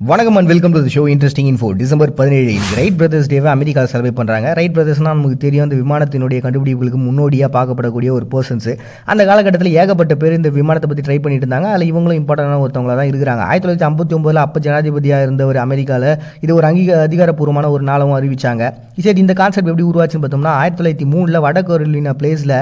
வணக்கம் and welcome to show interesting info December பதினேழு Wright brothers டேவை அமெரிக்கா செலவு பண்ணுறாங்க ரைட் பிரதர்ஸ்னால் நமக்கு தெரியும் அந்த விமானத்தினுடைய கண்டுபிடிப்புகளுக்கு முன்னோடியாக பார்க்கப்படக்கூடிய ஒரு பர்சன்ஸ் அந்த காலகட்டத்தில் ஏகப்பட்ட பேர் இந்த விமானத்தை பற்றி ட்ரை பண்ணிட்டு இருந்தாங்க. அதில் இவங்களும் இம்பார்ட்டண்டான ஒருத்தவங்களாக தான் இருக்கிறாங்க. ஆயிரத்தி தொள்ளாயிரத்தி ஐம்பத்தி ஒம்பதில் அப்போ ஜனாதிபதியாக இருந்த ஒரு அமெரிக்காவில் இது ஒரு அங்கீக அதிகாரப்பூர்வமான ஒரு நாளும் அறிவிச்சாங்க. சரி இந்த கான்செப்ட் எப்படி உருவாச்சுன்னு பார்த்தோம்னா ஆயிரத்தி தொள்ளாயிரத்தி மூணில் வடகொரிலினா பிளேஸில்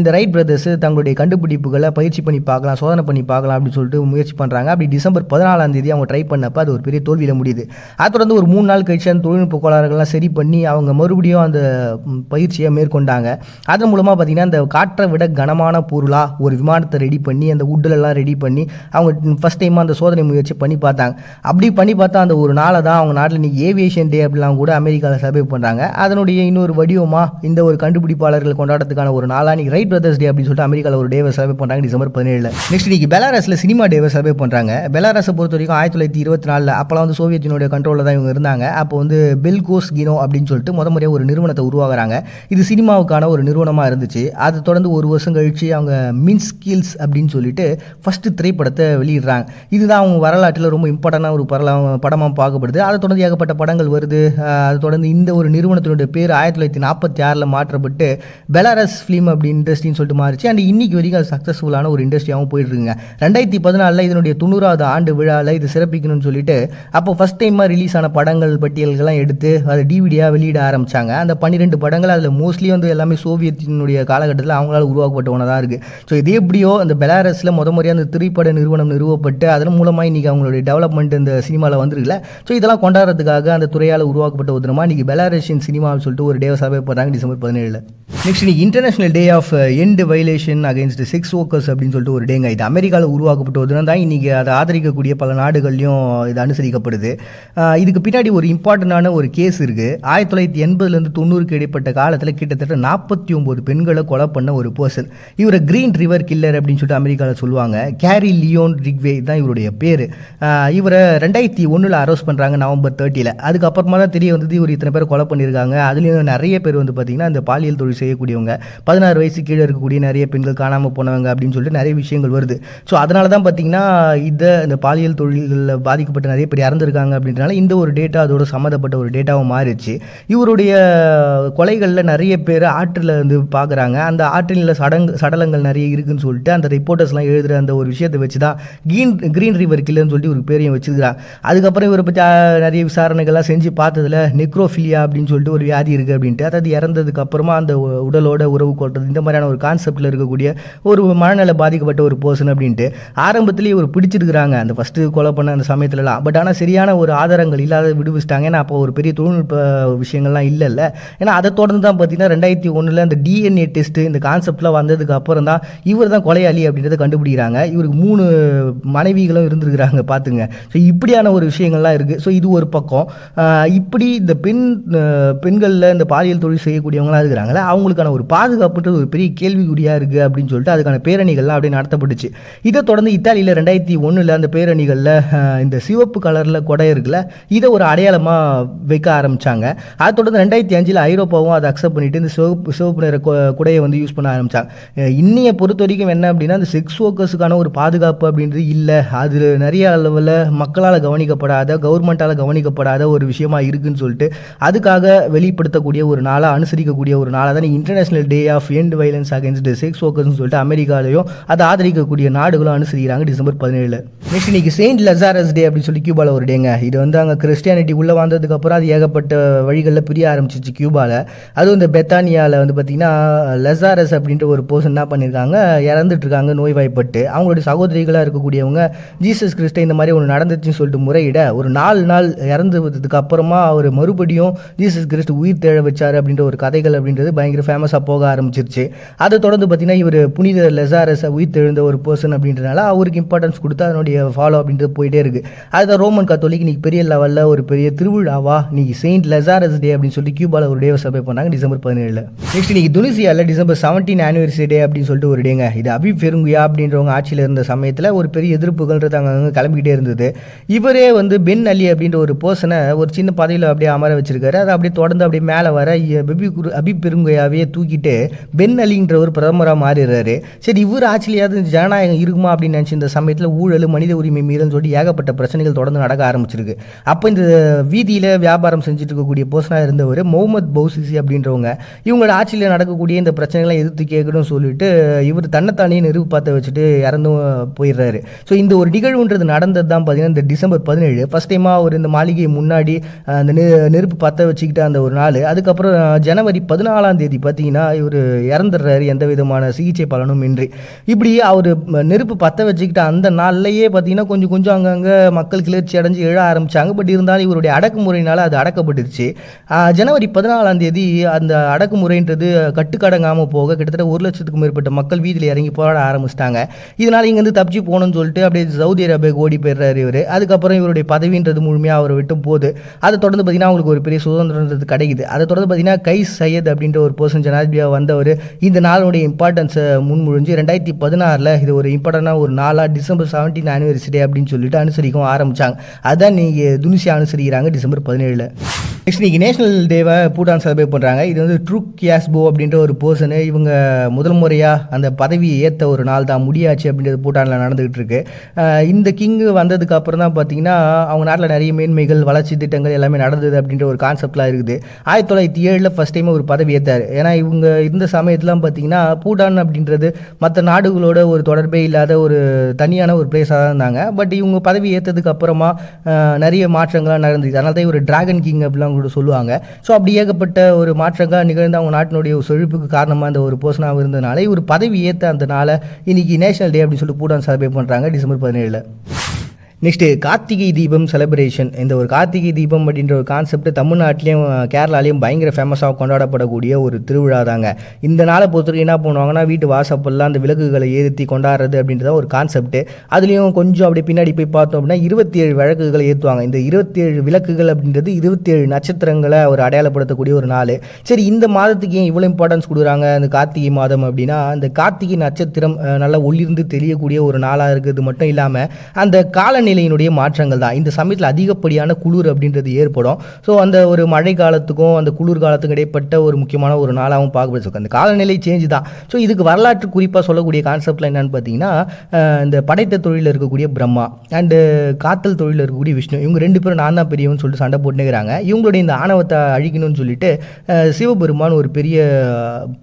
இந்த ரைட் பிரதர்ஸ் தங்களுடைய கண்டுபிடிப்புகளை பயிற்சி பண்ணி பார்க்கலாம் சோதனை பண்ணி பார்க்கலாம் அப்படின்னு சொல்லிட்டு முயற்சி பண்ணுறாங்க அப்படி டிசம்பர் பதினாலாம் தேதி அவங்க ட்ரை பண்ணப்போ அது ஒரு பெரிய தோல்வியில் முடியுது. அதை தொடர்ந்து ஒரு மூணு நாள் கழிச்சு அந்த தொழில்நுட்ப கோளாறுகள்லாம் சரி பண்ணி அவங்க மறுபடியும் அந்த பயிற்சியை மேற்கொண்டாங்க. அதன் மூலமாக பார்த்தீங்கன்னா அந்த காற்றை விட கனமான பொருளாக ஒரு விமானத்தை ரெடி பண்ணி அந்த உட்டிலெல்லாம் ரெடி பண்ணி அவங்க ஃபஸ்ட் டைம் அந்த சோதனை முயற்சி பண்ணி பார்த்தாங்க. அப்படி பண்ணி பார்த்தா அந்த ஒரு நாளை தான் அவங்க நாட்டில் இன்னைக்கு ஏவியேஷன் டே அப்படிலாம் கூட அமெரிக்காவில் செலிப்ரேட் பண்ணுறாங்க அதனுடைய இன்னொரு வடிவமாக இந்த ஒரு கண்டுபிடிப்பாளர்கள் கொண்டாடத்துக்கான ஒரு நாளாக இன்னைக்கு ரைட் பிரதர்ஸ் டே அப்படின்னு சொல்லிட்டு அமெரிக்காவில் ஒரு டேவை செலிப்ரேட் பண்ணுறாங்க டிசம்பர் பதினேழில். நெக்ஸ்ட் இன்னைக்கு பெலாரஸில் சினிமா டேவை செலிப்ரேட் பண்ணுறாங்க பெலாரஸை பொறுத்த வரைக்கும் ஆயிரத்தி தொள்ளாயிரத்தி இருபத்தி நாலில் அப்போலாம் வந்து சோவியத் கண்ட்ரோலில் தான் இவங்க இருந்தாங்க. அப்போ வந்து பெல்கோஸ் கினோ அப்படின்னு சொல்லிட்டு முத முறையாக ஒரு நிறுவனத்தை உருவாகிறாங்க இது சினிமாவுக்கான ஒரு நிறுவனமாக இருந்துச்சு. அது தொடர்ந்து ஒரு வருஷம் கழிச்சு அவங்க மின் ஸ்கில்ஸ் அப்படின்னு சொல்லிட்டு ஃபஸ்ட்டு திரைப்படத்தை வெளியிடுறாங்க. இதுதான் அவங்க வரலாற்றில் ரொம்ப இம்பார்ட்டண்டான ஒரு பரல படமாக பார்க்கப்படுது. அதை தொடர்ந்து ஏகப்பட்ட படங்கள் வருது. அது அதை தொடர்ந்து இந்த ஒரு நிறுவனத்தினுடைய பேர் ஆயிரத்தி தொள்ளாயிரத்தி நாற்பத்தி ஆறில் மாற்றப்பட்டு பெலாரஸ் ஃபிலிம் அப்படி இண்டஸ்ட்ரின்னு சொல்லிட்டு மாறிச்சு. அண்ட் இன்னைக்கு வரைக்கும் அது சக்ஸஸ்ஃபுல்லான ஒரு இண்டஸ்ட்ரியாகவும் போயிட்டுருக்குங்க ரெண்டாயிரத்தி பதினாலில் இதனுடைய தொண்ணூறாவது ஆண்டு விழாவில் இது சிறப்பிக்கணும்னு சொல்லிட்டு அப்போ ஃபஸ்ட் டைமாக ரிலீஸ் ஆன படங்கள் பட்டியல்கள்லாம் எடுத்து அதை டிவிடியாக வெளியிட ஆரம்பித்தாங்க அந்த பன்னிரெண்டு படங்கள் அதில் மோஸ்ட்லி வந்து எல்லாமே சோவியத்தினுடைய காலகட்டத்தில் அவங்களால உருவாக்கப்பட்ட ஒன்றா தான் இருக்குது ஸோ இது எப்படியோ அந்த பெலாரஸில் முத முறையாக அந்த திரைப்பட நிறுவனம் நிறுவப்பட்டு அதன் மூலமாக இன்றைக்கி அவங்களுடைய டெவலப்மெண்ட் இந்த சினிமாவில் வந்துருக்குல்ல. ஸோ இதெல்லாம் கொண்டாடுறதுக்காக அந்த துறையால் உருவாக்கப்பட்ட ஒரு தினமாக இன்றைக்கி பெலாரஷியன் சினிமான்னு சொல்லிட்டு ஒரு டேவை சபை போகிறாங்க டிசம்பர் பதினேழில். நெக்ஸ்ட் இன்னைக்கு international day of end violation against sex workers அப்படின்னு சொல்லிட்டு ஒரு டேங்க. இது அமெரிக்காவில் உருவாக்கப்பட்ட ஒரு தினம் தான் இன்றைக்கி அதை ஆதரிக்கக்கூடிய பல நாடுகள்லையும் இது அனுசரிக்கப்படுது. இதுக்கு பின்னாடி ஒரு இம்பார்ட்டண்டான ஒரு கேஸ் இருக்குது ஆயிரத்தி தொள்ளாயிரத்தி எண்பதுலேருந்து தொண்ணூறுக்கு இடைப்பட்ட காலத்தில் கிட்டத்தட்ட நாற்பத்தி ஒம்பது பெண்களை கொலை பண்ண ஒரு பர்சன் இவரை கிரீன் ரிவர் கில்லர் அப்படின்னு சொல்லிட்டு அமெரிக்காவில் சொல்லுவாங்க. கேரி லியோன் ரிக்வே தான் இவருடைய பேர். இவரை ரெண்டாயிரத்தி ஒன்றில் அரெஸ்ட் பண்ணுறாங்க நவம்பர் தேர்ட்டியில் அதுக்கப்புறமா தான் தெரிய வந்தது இவர் இத்தனை பேர் கொலை பண்ணியிருக்காங்க. அதுலேயும் நிறைய பேர் வந்து பார்த்திங்கன்னா இந்த பாலியல் தொழில் செய்யக்கூடியவங்க. பதினாறு வயசு கீழே இருக்கக்கூடிய நிறைய பெண்கள் காணாமல் போனவங்க அப்படின்னு சொல்லிட்டு நிறைய விஷயங்கள் வருது. ஸோ அதனால தான் பார்த்தீங்கன்னா இதை இந்த பாலியல் தொழில்களில் பாதிக்கப்பட்ட நிறைய பேர் இறந்துருக்காங்க அப்படின்றனால இந்த ஒரு டேட்டா அதோட சம்மந்தப்பட்ட ஒரு டேட்டாவும் மாறிடுச்சு. இவருடைய கொலைகளில் நிறைய பேர் ஆற்றில் வந்து பார்க்குறாங்க அந்த ஆற்றில் சடங்கு சடலங்கள் நிறைய இருக்குன்னு சொல்லிட்டு அந்த ரிப்போர்ட்டர்ஸ்லாம் எழுதுகிற அந்த ஒரு விஷயத்தை வச்சு தான் கிரீன் கிரீன் ரிவர் கில்லர்னு சொல்லிட்டு ஒரு பேரையும் வச்சுருக்கிறாங்க. அதுக்கப்புறம் இவரை பற்றி நிறைய விசாரணைகள்லாம் செஞ்சு பார்த்ததுல நெக்ரோஃபிலியா அப்படின்னு சொல்லிட்டு ஒரு வியாதி இருக்குது அப்படின்ட்டு அதாவது இறந்ததுக்கு அப்புறமா அந்த உடலோட உறவு கொள்வது இந்த மாதிரியான ஒரு கான்செப்டில் இருக்கக்கூடிய ஒரு மனநல பாதிக்கப்பட்ட ஒரு பர்சன் அப்படின்ட்டு ஆரம்பத்திலேயே இவர் பிடிச்சிருக்கிறாங்க. அந்த ஃபஸ்ட்டு கொலை பண்ண அந்த சமயத்துலலாம். பட் பட் ஆனால் சரியான ஒரு ஆதாரங்கள் இல்லாத விடுவிச்சிட்டாங்க ஏன்னா அப்போ ஒரு பெரிய தொழில்நுட்ப விஷயங்கள்லாம் இல்லைல்ல ஏன்னா அதை தொடர்ந்து தான் பார்த்தீங்கன்னா ரெண்டாயிரத்தி ஒன்றில் அந்த டிஎன்ஏ டெஸ்ட்டு இந்த கான்செப்ட்லாம் வந்ததுக்கு அப்புறம் தான் இவர் தான் கொலையாளி அப்படின்றத கண்டுபிடிக்கிறாங்க. இவருக்கு மூணு மனைவிகளும் இருந்திருக்கிறாங்க பார்த்துங்க ஸோ இப்படியான ஒரு விஷயங்கள்லாம் இருக்குது ஸோ இது ஒரு பக்கம். இப்படி இந்த பெண் பெண்களில் இந்த பாலியல் தொழில் செய்யக்கூடியவங்களாம் இருக்கிறாங்களே அவங்களுக்கான ஒரு பாதுகாப்புன்றது ஒரு பெரிய கேள்விக்குறியாக இருக்குது அப்படின்னு சொல்லிட்டு அதுக்கான பேரணிகள்லாம் அப்படியே நடத்தப்பட்டுச்சு. இதை தொடர்ந்து இத்தாலியில் ரெண்டாயிரத்தி ஒன்றில் அந்த பேரணிகளில் இந்த சிவப்பு கலரில் கொடை இருக்குல்ல இதை ஒரு அடையாளமாக வைக்க ஆரம்பித்தாங்க அதை தொடர்ந்து ரெண்டாயிரத்தி அஞ்சில் ஐரோப்பாவும் அதை அக்செப்ட் பண்ணிட்டு இந்த சிவப்பு சிவப்பு நிற குடையை வந்து யூஸ் பண்ண ஆரம்பித்தாங்க இன்னைய பொறுத்த வரைக்கும் என்ன அப்படின்னா அந்த செக்ஸ் ஒர்க்கர்ஸுக்கான ஒரு பாதுகாப்பு அப்படின்றது இல்லை. அது நிறைய அளவில் மக்களால் கவனிக்கப்படாத கவர்மெண்ட்டால் கவனிக்கப்படாத ஒரு விஷயமா இருக்குன்னு சொல்லிட்டு அதுக்காக வெளிப்படுத்தக்கூடிய ஒரு நாளாக அனுசரிக்கக்கூடிய ஒரு நாளாக தான் international day of end violence against sex ஒர்க்கர்ஸ்னு சொல்லிட்டு அமெரிக்காலையும் அதை ஆதரிக்கக்கூடிய நாடுகளும் அனுசரிக்கிறாங்க டிசம்பர் பதினேழு நெக்ஸ்ட் இன்னைக்கு செயின்ட் லசாரஸ் டே அப்படின்னு சொல்லி கியூபாவில் ஒரு டேங்க இது வந்து அங்கே கிறிஸ்டியானிட்டி உள்ளே வந்ததுக்கப்புறம் அது ஏகப்பட்ட வழிகளில் பிரிய ஆரம்பிச்சிச்சு கியூபாவில் அதுவும் இந்த பெத்தானியாவில் வந்து பார்த்திங்கன்னா லெசாரஸ் அப்படின்ற ஒரு பர்சன் என்ன பண்ணியிருக்காங்க இறந்துட்டுருக்காங்க நோய்வாய்ப்பட்டு. அவங்களுடைய சகோதரிகளாக இருக்கக்கூடியவங்க ஜீசஸ் கிறிஸ்ட இந்த மாதிரி ஒன்று நடந்துச்சுன்னு சொல்லிட்டு முறையிட ஒரு நாலு நாள் இறந்ததுக்கு அப்புறமா அவர் மறுபடியும் ஜீசஸ் கிறிஸ்ட் உயிர் தேழ வச்சார் அப்படின்ற ஒரு கதைகள் அப்படின்றது பயங்கர ஃபேமஸாக போக ஆரம்பிச்சிருச்சு. அதை தொடர்ந்து பார்த்தீங்கன்னா இவர் புனித லெசாரஸை உயிர் தெழுந்த ஒரு பர்சன் அப்படின்றனால அவருக்கு இம்பார்ட்டன்ஸ் கொடுத்து அதனுடைய ஃபாலோ அப்படின்றது போயிட்டே இருக்குது அது ரோமன் கத்தோலிக் இன்னைக்கு பெரிய லெவலில் ஒரு பெரிய திருவிழாவா? இன்னைக்கு செயின்ட் லெசாரஸ் டே அப்படின்னு சொல்லி கியூபாவில் ஒரு டேவை சபை பண்ணாங்க டிசம்பர் பதினேழில். நெக்ஸ்ட் இன்னைக்கு துனிசியாவில் டிசம்பர் செவன்டீன் ஆனிவர்சரி டே அப்படின்னு சொல்லிட்டு ஒரு டேங்க இது அபி பெருங்குயா அப்படின்றவங்க ஆட்சியில் இருந்த சமயத்தில் ஒரு பெரிய எதிர்ப்புகள்ன்றது அங்கே கிளம்பிக்கிட்டே இருந்தது. இவரே வந்து பென் அலி அப்படின்ற ஒரு பர்சனை ஒரு சின்ன பதவியில் அப்படியே அமர வச்சிருக்காரு. அதை அப்படியே தொடர்ந்து அப்படியே மேலே வர இ- பிபி குரு அபி பெருங்குயாவே தூக்கிட்டு பென் அலின்ற ஒரு பிரதமராக மாறிடுறாரு. சரி இவர் ஆட்சியிலையாவது ஜனநாயகம் இருக்குமா அப்படின்னு நினச்சி இந்த சமயத்தில் ஊழல் மனித உரிமை மீறல்னு சொல்லிட்டு ஏகப்பட்ட பிரச்சனைகள் தொடர்ந்து நடக்க ஆரம்பிச்சிருக்கு. அப்போ இந்த வீதியில் வியாபாரம் செஞ்சுட்டு இருக்கக்கூடிய பர்சனாக இருந்தவர் முகமது பௌசிசி அப்படின்றவங்க. இவங்களோட ஆட்சியில் நடக்கக்கூடிய இந்த பிரச்சனைகளை எதிர்த்து கேட்கணும்னு சொல்லிட்டு இவர் தன்னைத்தானே நெருப்பு பார்த்து வச்சுட்டு இறந்தும் போயிடுறாரு. ஸோ இந்த ஒரு நிகழ்வுன்றது நடந்தது தான் பார்த்தீங்கன்னா இந்த டிசம்பர் பதினேழு. ஃபஸ்ட் டைமாக அவர் இந்த மாளிகை முன்னாடி அந்த நெ- நெருப்பு பற்ற வச்சுக்கிட்ட அந்த ஒரு நாள். அதுக்கப்புறம் ஜனவரி பதினாலாம் தேதி பார்த்தீங்கன்னா இவர் இறந்துடுறாரு. எந்த விதமான சிகிச்சை பலனும் இன்றி. இப்படி அவர் நெருப்பு பற்ற வச்சுக்கிட்ட அந்த நாள்லையே பார்த்தீங்கன்னா கொஞ்சம் கொஞ்சம் அங்கங்கே மக்கள் கிளர்ச்சி அடைஞ்சு எழ ஆரம்பிச்சாங்க. பட் இருந்தாலும் இவருடைய அடக்குமுறையினால் அது அடக்கப்பட்டுருச்சு ஜனவரி பதினாலாம் தேதி அந்த அடக்குமுறைன்றது கட்டுக்கடங்காமல் போக கிட்டத்தட்ட ஒரு லட்சத்துக்கும் மேற்பட்ட மக்கள் வீதியில் இறங்கி போராட ஆரம்பிச்சிட்டாங்க. இதனால் இங்கேருந்து தப்பிச்சு போகணும்னு சொல்லிட்டு அப்படியே சவுதி அரேபியாவுக்கு ஓடி போயிடுறாரு இவர். அதுக்கப்புறம் இவருடைய பதவின்றது முழுமையாக அவரை விட்டு போகுது. அதை தொடர்ந்து பார்த்தீங்கன்னா அவங்களுக்கு ஒரு பெரிய சுதந்திரன்றது கிடைக்குது. அதை தொடர்ந்து பார்த்தீங்கன்னா கை சையத் அப்படின்ற ஒரு பர்சன் ஜனாதிபதியாக வந்தவர் இந்த நாளுடைய இம்பார்ட்டன்ஸை முன்மொழிஞ்சு ரெண்டாயிரத்தி பதினாறில் இது ஒரு இம்பார்ட்டண்டாக ஒரு நாளாக டிசம்பர் செவன்டீன் ஆனிவர்சரி அப்படின்னு சொல்லிட்டு அனுசரிக்கவும் ஆரம்பித்தாங்க அதான் நீங்கள் துனிசியா அனுசரிக்கிறாங்க டிசம்பர் பதினேழில். நெக்ஸ்ட் இன்றைக்கி நேஷனல் டேவை பூட்டான் செலிப்ரேட் பண்ணுறாங்க இது வந்து ட்ரூக் கியாஸ்போ அப்படின்ற ஒரு பர்சனு இவங்க முதல் முறையாக அந்த பதவியை ஏற்ற ஒரு நாள் தான் முடியாச்சு அப்படின்றது பூட்டானில் நடந்துகிட்டு இருக்கு. இந்த கிங்கு வந்ததுக்கு அப்புறம் தான் பார்த்தீங்கன்னா அவங்க நாட்டில் நிறைய மேன்மைகள் வளர்ச்சி திட்டங்கள் எல்லாமே நடந்தது அப்படின்ற ஒரு கான்செப்ட்லாம் இருக்குது. ஆயிரத்தி தொள்ளாயிரத்தி ஏழில் ஃபஸ்ட் டைம் ஒரு பதவி ஏற்றார் ஏன்னா இவங்க இருந்த சமயத்துலாம் பார்த்தீங்கன்னா பூட்டான் அப்படின்றது மற்ற நாடுகளோட ஒரு தொடர்பே இல்லாத ஒரு தனியான ஒரு பிளேஸாக தான் இருந்தாங்க. பட் இவங்க பதவி ஏற்றதுக்கு அப்புறம் அஹ், நிறைய மாற்றங்கள்லாம் நடந்துச்சு அதனால தான் இவர் டிராகன் கிங் அப்படிலாம் கூட சொல்லுவாங்க. ஸோ அப்படி ஏகப்பட்ட ஒரு மாற்றங்கள் நிகழ்ந்து அவங்க நாட்டினுடைய ஒரு செழிப்புக்கு காரணமாக அந்த ஒரு பர்சனாக இருந்ததுனால இவர் பதவி ஏற்ற அந்த நாளை இன்னைக்கு நேஷனல் டே அப்படின்னு சொல்லி பூட்டான் செலிப்ரேட் பண்ணுறாங்க டிசம்பர் பதினேழில். நெக்ஸ்ட்டு கார்த்திகை தீபம் செலிப்ரேஷன் இந்த ஒரு கார்த்திகை தீபம் அப்படின்ற ஒரு கான்செப்ட் தமிழ்நாட்டிலையும் கேரளாலையும் பயங்கர ஃபேமஸாக கொண்டாடப்படக்கூடிய ஒரு திருவிழா தாங்க. இந்த நாளை பொறுத்தவரைக்கும் என்ன பண்ணுவாங்கன்னா வீட்டு வாசப்பெல்லாம் அந்த விளக்குகளை ஏற்றி கொண்டாடுறது அப்படின்றத ஒரு கான்செப்ட் அதுலேயும் கொஞ்சம் அப்படியே பின்னாடி போய் பார்த்தோம் அப்படின்னா இருபத்தி ஏழு விளக்குகளை ஏற்றுவாங்க இந்த இருபத்தி ஏழு விளக்குகள் அப்படின்றது இருபத்தி ஏழு நட்சத்திரங்களை ஒரு அடையாளப்படுத்தக்கூடிய ஒரு நாள். சரி இந்த மாதத்துக்கு ஏன் இவ்வளோ இம்பார்ட்டன்ஸ் கொடுக்குறாங்க அந்த கார்த்திகை மாதம் அப்படின்னா அந்த கார்த்திகை நட்சத்திரம் நல்லா ஒளிர்ந்து தெரியக்கூடிய ஒரு நாளாக இருக்கிறது மட்டும் இல்லாமல் அந்த காலநிலையினுடைய மாற்றங்கள் தான். இந்த சமயத்தில் அதிகப்படியான குளிர் அப்படின்றது ஏற்படும். ஸோ அந்த ஒரு மழை காலத்துக்கும் அந்த குளிர் காலத்துக்கும் இடைப்பட்ட ஒரு முக்கியமான ஒரு நாளாகவும் பார்க்கப்படுது. அந்த காலநிலை சேஞ்ச் தான். ஸோ இதுக்கு வரலாற்று குறிப்பாக சொல்லக்கூடிய கான்செப்டில் என்னென்னு பார்த்தீங்கன்னா இந்த படைத்த தொழிலில் இருக்கக்கூடிய பிரம்மா அண்டு காத்தல் தொழிலில் இருக்கக்கூடிய விஷ்ணு. இவங்க ரெண்டு பேரும் நான் தான் பெரியவன்னு சொல்லிட்டு சண்டை போட்டுனுக்கிறாங்க இவங்களுடைய இந்த ஆணவத்தை அழிக்கணும்னு சொல்லிட்டு சிவபெருமான் ஒரு பெரிய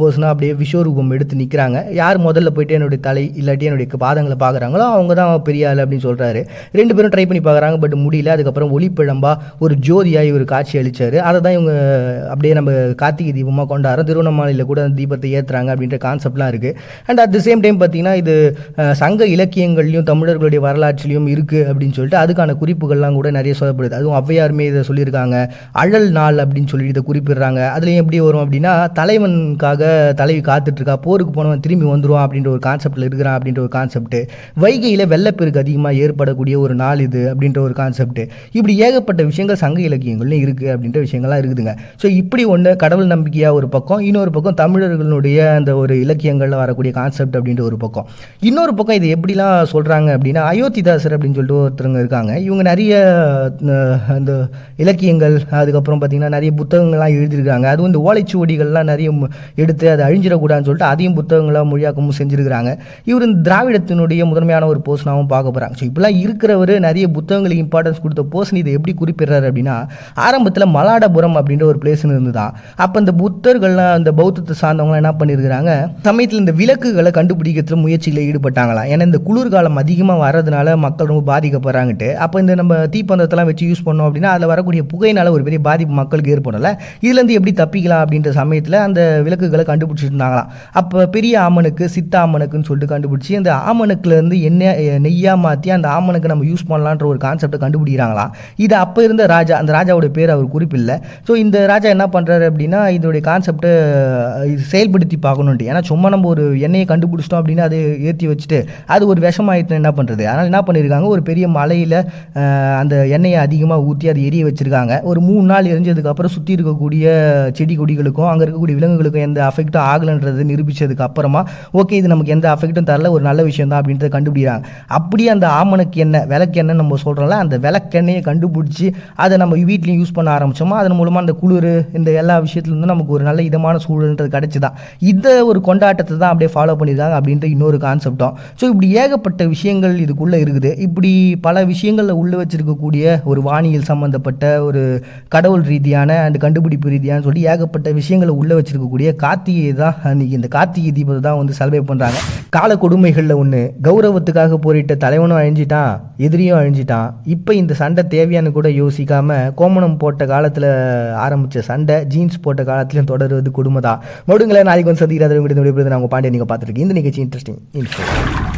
பர்சனாக அப்படியே விஸ்வரூபம் எடுத்து நிற்கிறாங்க யார் முதல்ல போயிட்டு என்னுடைய தலை இல்லாட்டி என்னுடைய பாதங்களை பார்க்குறாங்களோ அவங்க தான் பெரிய ஆள் அப்படின்னு சொல்கிறாரு ரெண்டு பேரும் ட்ரை பண்ணி பார்க்குறாங்க பட் முடியல. அதுக்கப்புறம் ஒளிப்பிழம்பா ஒரு ஜோதியாக இவர் காட்சி அளிச்சார். அதை தான் இவங்க அப்படியே நம்ம கார்த்திகை தீபமாக கொண்டாடுறோம் திருவண்ணாமலையில் கூட அந்த தீபத்தை ஏற்றுறாங்க அப்படின்ற கான்செப்ட்லாம் இருக்குது and at the same time பார்த்தீங்கன்னா இது சங்க இலக்கியங்கள்லையும் தமிழர்களுடைய வரலாற்றிலையும் இருக்குது அப்படின்னு சொல்லிட்டு அதுக்கான குறிப்புகள்லாம் கூட நிறைய சொல்லப்படுது. அதுவும் ஔவையாருமே இதை சொல்லியிருக்காங்க. அழல் நாள் அப்படின்னு சொல்லி இதை குறிப்பிடுறாங்க. அதுலேயும் எப்படி வரும் அப்படின்னா தலைவனுக்காக தலைவி காத்துட்ருக்கா போருக்கு போனவன் திரும்பி வந்துடுவான் அப்படின்ற ஒரு கான்செப்டில் இருக்கிறான் அப்படின்ற ஒரு கான்செப்ட் வைகையில் வெள்ளப்பெருக்கு அதிகமாக ஏற்படக்கூடிய ஒரு நாள் இது அப்படின்ற ஒரு கான்செப்ட் இப்படி ஏகப்பட்ட விஷயங்கள் சங்க இலக்கியங்கள்லையும் இருக்குது அப்படின்ற விஷயங்கள்லாம் இருக்குதுங்க. ஸோ இப்படி ஒன்று கடவுள் நம்பிக்கையாக ஒரு பக்கம் இன்னொரு பக்கம் தமிழர்களுடைய அந்த ஒரு இலக்கியங்களில் வரக்கூடிய கான்செப்ட் அப்படின்ற ஒரு பக்கம். இன்னொரு பக்கம் இது எப்படிலாம் சொல்கிறாங்க அப்படின்னா அயோத்திதாசர் அப்படின்னு சொல்லிட்டு ஒருத்தருங்க இருக்காங்க. இவங்க நிறைய அந்த இலக்கியங்கள் அதுக்கப்புறம் பார்த்திங்கன்னா நிறைய புத்தகங்கள்லாம் எழுதியிருக்காங்க அதுவும் இந்த ஓலைச்சுவடிகள்லாம் நிறைய எடுத்து அதை அழிஞ்சிடக்கூடாதுன்னு சொல்லிட்டு அதையும் புத்தகங்களாக மொழியாக்கமும் செஞ்சுருக்கிறாங்க. இவர் இந்த திராவிடத்தினுடைய முதன்மையான ஒரு போர்ஷனாகவும் பார்க்க போகிறாங்க ஸோ இப்படிலாம் இருக்கிறவர் நிறைய புத்தகங்களுக்கு இம்பார்ட்டன்ஸ் கொடுத்த போர்ஷன் இதை எப்படி குறிப்பிடுறாரு அப்படின்னா ஆரம்பத்தில் மலாடபுரம் அப்படின்ற ஒரு பிளேஸ்னு இருந்துதான் அப்போ இந்த புத்தர்கள்லாம் அந்த பௌத்தத்தை சார்ந்தவங்களாம் என்ன பண்ணியிருக்கிறாங்க சமயத்தில் இந்த விளக்குகளை கண்டுபிடிக்கிறதுல முயற்சியில் ஈடுபட்டாங்களாம். ஏன்னா இந்த குளிர்காலம் அதிகமாக வர்றதுனால மக்கள் ரொம்ப பாதிக்கப்படுறாங்கட்டு அப்போ இந்த நம்ம தீப்பந்தத்தெல்லாம் வச்சு யூஸ் பண்ணோம் அப்படின்னா அதில் வரக்கூடிய புகையினால் ஒரு பெரிய பாதிப்பு மக்களுக்கு ஏற்படலை இதுலேருந்து எப்படி தப்பிக்கலாம் அப்படின்ற சமயத்தில் அந்த விளக்குகளை கண்டுபிடிச்சிருந்தாங்களாம் அப்போ பெரிய ஆமனுக்கு சித்த ஆமனுக்குன்னு சொல்லிட்டு கண்டுபிடிச்சி அந்த ஆமனுக்குலேருந்து என்ன நெய்யாக மாற்றி அந்த ஆமனுக்கு நம்ம யூஸ் பண்ணலான்ற ஒரு கான்செப்டை கண்டுபிடிக்கிறாங்களாம் இது அப்போ இருந்த ராஜா அந்த ராஜாவோட பேர் அவர் குறிப்பில்லை. ஸோ இந்த ராஜா என்ன பண்ணுறாரு அப்படின்னா இதோடைய கான்செப்டை செயல்படுத்தி பார்க்கணுன்ட்டு. ஏன்னா சும்மா நம்ம ஒரு எண்ணெயை கண்டுபிடிச்சிட்டோம் அப்படின்னா அதை ஏற்றி வச்சுட்டு அது ஒரு விஷமாயிட்டு என்ன பண்ணுறது அதனால் என்ன பண்ணியிருக்காங்க ஒரு பெரிய மலையில் அந்த எண்ணெயை அதிகமாக ஊற்றி அதை எரிய வச்சுருக்காங்க. ஒரு மூணு நாள் எரிஞ்சதுக்கப்புறம் சுற்றி இருக்கக்கூடிய செடி கொடிகளுக்கும் அங்கே இருக்கக்கூடிய விலங்குகளுக்கும் எந்த அஃபெக்ட்டும் ஆகலைன்றது நிரூபித்ததுக்கு அப்புறமா ஓகே இது நமக்கு எந்த அஃபெக்ட்டும் தரல ஒரு நல்ல விஷயம் தான் அப்படின்றத கண்டுபிடிக்கிறாங்க. அப்படியே அந்த ஆமணக்கு எண்ணெய் விளக்கெண்ணெய் நம்ம சொல்கிறோம்ல அந்த விளக்கெண்ணெயை கண்டுபிடிச்சி அதை நம்ம வீட்லேயும் யூஸ் பண்ண ஆரம்பிச்சோமோ அதன் மூலமாக அந்த குளிர் இந்த எல்லா விஷயத்துலேருந்து நமக்கு ஒரு நல்ல இதமான சூழல்ன்றது கிடச்சி தான் இந்த ஒரு கொண்டாட்டத்தை தான் அப்படியே ஃபாலோ பண்ணியிருக்காங்க அப்படின்ற இன்னொரு கான்செப்டும் ஸோ இப்படி ஏகப்பட்ட விஷயங்கள் இதுக்குள்ளே இருக்குது. இப்படி பல விஷயங்களில் உள்ளே வச்சுருக்கக்கூடிய ஒரு வானியல் சம்மந்தப்பட்ட ஒரு கடவுள் ரீதியான அண்ட் கண்டுபிடிப்பு ரீதியான சொல்லி ஏகப்பட்ட விஷயங்களை உள்ளே வச்சுருக்கக்கூடிய கார்த்திகை தான் அன்றைக்கி இந்த கார்த்திகை தீபத்தை தான் வந்து செலிப்ரேட் பண்ணுறாங்க கால கொடுமைகளில் ஒன்று கௌரவத்துக்காக போரிட்ட தலைவனும் அழிஞ்சிட்டான் எதிரியும் அழிஞ்சிட்டான். இப்போ இந்த சண்டை தேவையான்னு கூட யோசிக்காமல் கோமணம் போட்ட காலத்தில் ஆரம்பித்த சண்டை ஜீன்ஸ் போட்ட காலத்துலையும் தொடருவது கொடுமை தான் மறுபடியும் நாளைக்கு வந்து சந்திக்கிறாத நான் உங்கள் பாண்டியன். நீங்கள் பார்த்துருக்கீங்க இந்த நிகழ்ச்சி இன்ட்ரெஸ்டிங் இன்ட்ரெஸ்டிங்